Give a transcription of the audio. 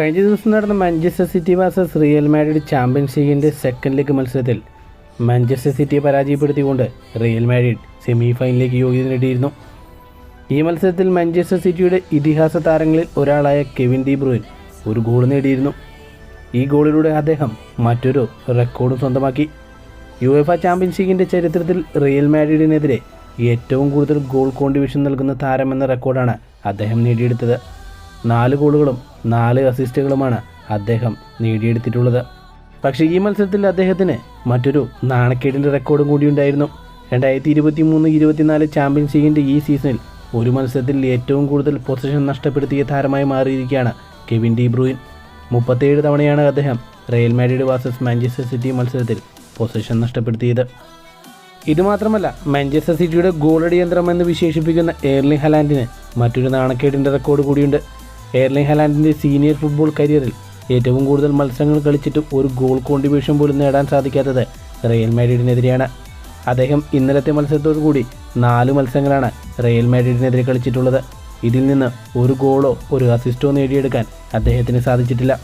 കഴിഞ്ഞ ദിവസം നടന്ന Manchester City versus Real Madrid Champions ലീഗിന്റെ സെക്കൻഡ് ലെഗ് മത്സരത്തിൽ മാഞ്ചസ്റ്റർ സിറ്റിയെ പരാജയപ്പെടുത്തിക്കൊണ്ട് റിയൽ മാഡ്രിഡ് സെമി ഫൈനലിലേക്ക് യോഗ്യത നേടിയിരുന്നു. ഈ മത്സരത്തിൽ മാഞ്ചസ്റ്റർ സിറ്റിയുടെ ഇതിഹാസ താരങ്ങളിൽ ഒരാളായ കെവിൻ ഡി ബ്രൂയിൻ ഒരു ഗോൾ നേടിയിരുന്നു. ഈ ഗോളിലൂടെ അദ്ദേഹം മറ്റൊരു റെക്കോർഡും സ്വന്തമാക്കി. യു എഫ് ചാമ്പ്യൻസ് ലീഗിന്റെ ചരിത്രത്തിൽ റിയൽ മാഡ്രിഡിനെതിരെ ഏറ്റവും കൂടുതൽ ഗോൾ കോൺട്രിബ്യൂഷൻ നൽകുന്ന താരമെന്ന റെക്കോർഡാണ് അദ്ദേഹം നേടിയെടുത്തത്. നാല് ഗോളുകളും നാല് അസിസ്റ്റുകളുമാണ് അദ്ദേഹം നേടിയെടുത്തിട്ടുള്ളത്. പക്ഷേ ഈ മത്സരത്തിൽ അദ്ദേഹത്തിന് മറ്റൊരു നാണക്കേടിന്റെ റെക്കോർഡും കൂടിയുണ്ടായിരുന്നു രണ്ടായിരത്തി ഇരുപത്തി മൂന്ന് ഇരുപത്തിനാല് ചാമ്പ്യൻസ് ലീഗിന്റെ ഈ സീസണിൽ ഒരു മത്സരത്തിൽ ഏറ്റവും കൂടുതൽ പൊസിഷൻ നഷ്ടപ്പെടുത്തിയ താരമായി മാറിയിരിക്കുകയാണ് കെവിൻ ഡി ബ്രൂയിൻ. മുപ്പത്തേഴ് തവണയാണ് അദ്ദേഹം Real Madrid versus Manchester City മത്സരത്തിൽ പൊസിഷൻ നഷ്ടപ്പെടുത്തിയത്. ഇതുമാത്രമല്ല മാഞ്ചസ്റ്റർ സിറ്റിയുടെ ഗോളടി യന്ത്രം എന്ന് വിശേഷിപ്പിക്കുന്ന എയർലിംഗ് ഹലാൻഡിന് മറ്റൊരു നാണക്കേടിന്റെ റെക്കോർഡ് കൂടിയുണ്ട്. എയർലിംഗ് ഹലാൻഡിന്റെ സീനിയർ ഫുട്ബോൾ കരിയറിൽ ഏറ്റവും കൂടുതൽ മത്സരങ്ങൾ കളിച്ചിട്ടും ഒരു ഗോൾ കോൺട്രിബ്യൂഷൻ പോലും നേടാൻ സാധിക്കാത്തത് റയൽ മാഡ്രിഡിനെതിരെയാണ് അദ്ദേഹം ഇന്നലത്തെ മത്സരത്തോടു കൂടി നാല് മത്സരങ്ങളാണ് റയൽ മാഡ്രിഡിനെതിരെ കളിച്ചിട്ടുള്ളത്. ഇതിൽ നിന്ന് ഒരു ഗോളോ ഒരു അസിസ്റ്റോ നേടിയെടുക്കാൻ അദ്ദേഹത്തിന് സാധിച്ചിട്ടില്ല.